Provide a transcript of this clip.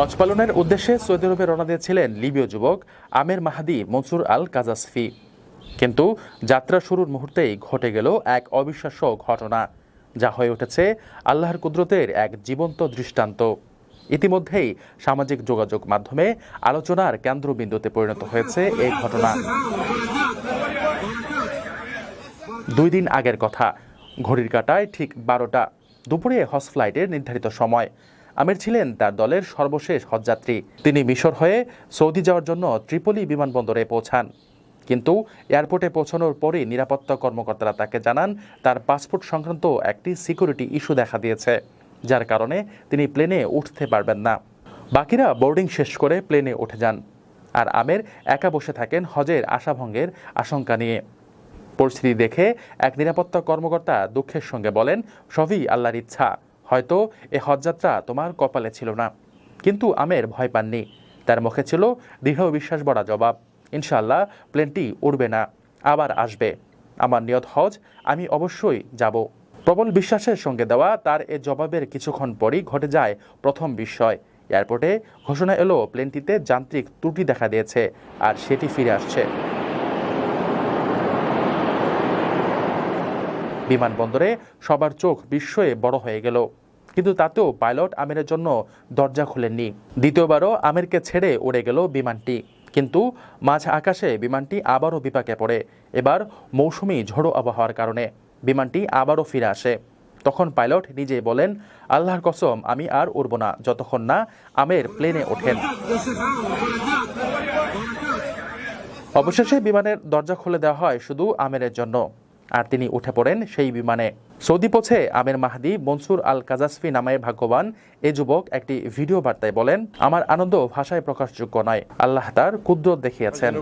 হজ পালনের উদ্দেশ্যে সৌদি আরবে রওনা দিয়েছিলেন লিবীয় যুবক আমের মাহাদি মনসুর আল কাজাসফি। কিন্তু যাত্রা শুরুর মুহূর্তেই ঘটে গেল এক অবিশ্বাস্য ঘটনা, যা হয়ে উঠেছে আল্লাহর কুদরতের এক জীবন্ত দৃষ্টান্ত। ইতিমধ্যেই সামাজিক যোগাযোগ মাধ্যমে আলোচনার কেন্দ্রবিন্দুতে পরিণত হয়েছে এই ঘটনা। দুই দিন আগের কথা, ঘড়ির কাটায় ঠিক বারোটা, দুপুরে হজ ফ্লাইটের নির্ধারিত সময়। আমির ছিলেন তার দলের সর্বশেষ হজযাত্রী। তিনি মিশর হয়ে সৌদি যাওয়ার জন্য ত্রিপলি বিমানবন্দরে পৌঁছান। কিন্তু এয়ারপোর্টে পৌঁছানোর পরই নিরাপত্তা কর্মকর্তারা তাকে জানান, তার পাসপোর্ট সংক্রান্ত একটি সিকিউরিটি ইস্যু দেখা দিয়েছে, যার কারণে তিনি প্লেনে উঠতে পারবেন না। বাকিরা বোর্ডিং শেষ করে প্লেনে উঠে যান। আর আমের একা বসে থাকেন হজের আশাভঙ্গের আশঙ্কা নিয়ে। পরিস্থিতি দেখে এক নিরাপত্তা কর্মকর্তা দুঃখের সঙ্গে বলেন, সবই আল্লাহর ইচ্ছা। হয়তো এ হজযাত্রা তোমার কপালে ছিল না। কিন্তু আমের ভয় পাননি। তার মুখে ছিল দৃঢ় বিশ্বাস বড়া জবাব। ইনশাল্লাহ প্লেনটি উড়বে না, আবার আসবে। আমার নিয়ত হজ, আমি অবশ্যই যাব। প্রবল বিশ্বাসের সঙ্গে দেওয়া তার এ জবাবের কিছুক্ষণ পরই ঘটে যায় প্রথম বিস্ময়। এয়ারপোর্টে ঘোষণা এলো প্লেনটিতে যান্ত্রিক ত্রুটি দেখা দিয়েছে, আর সেটি ফিরে আসছে। বিমানবন্দরে সবার চোখ বিস্ময়ে বড় হয়ে গেল। কিন্তু তাতেও পাইলট আমিরের জন্য দরজা খুলেননি। দ্বিতীয়বারও আমিরকে ছেড়ে উড়ে গেল বিমানটি। কিন্তু মাঝ আকাশে বিমানটি আবারও বিপাকে পড়ে। এবার মৌসুমি ঝোড়ো আবহাওয়ার কারণে বিমানটি আবারও ফিরে আসে। তখন পাইলট নিজেই বলেন, আল্লাহর কসম, আমি আর উড়ব না। যতক্ষণ না আমের প্লেনে ওঠেন। অবশেষে বিমানের দরজা খুলে দেওয়া হয় শুধু আমেরের জন্য। আর তিনি উঠে পড়েন সেই বিমানে। সৌদি পৌঁছে আমের মাহাদি মনসুর আল কাজাসফি নামে ভাগ্যবান এ যুবক একটি ভিডিও বার্তায় বলেন আমার আনন্দ ভাষায় প্রকাশযোগ্য নয়। আল্লাহ তার কুদরত দেখিয়েছেন।